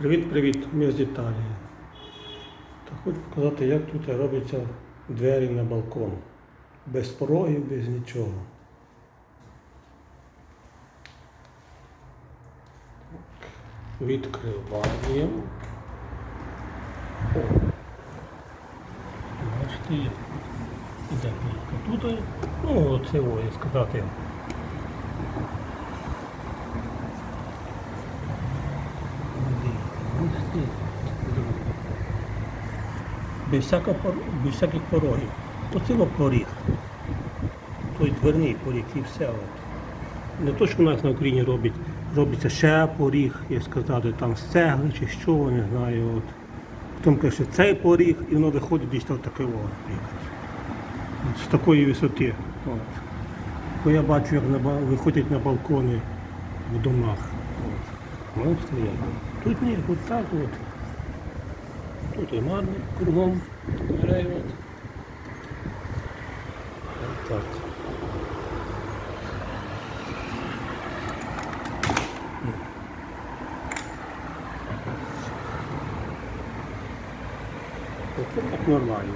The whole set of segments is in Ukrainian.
Привіт-привіт, ми з Італії. Та хочу показати, як тут робляться двері на балкон. Без порогів, без нічого. Відкриваємо. О. Бачите, іде плитка тут. Ну, оце о, як сказати. Без, пор- без всяких порогів. Оце во поріг. Той дверний поріг і все. От. Не то, що у нас на Україні робить, робиться ще поріг, як сказати, там з цегли чи що, не знаю. От. Потім пише цей поріг і воно виходить десь от таке. З такої висоти. От. Бо я бачу, як на, виходять на балкони в домах. От. Вон стоять. Тут ні, тут так от. Тут і марно кругом дверей от. От так. Оце так нормально.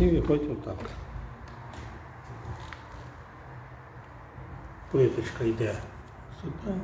І виходить отак. Плиточка йде сюди.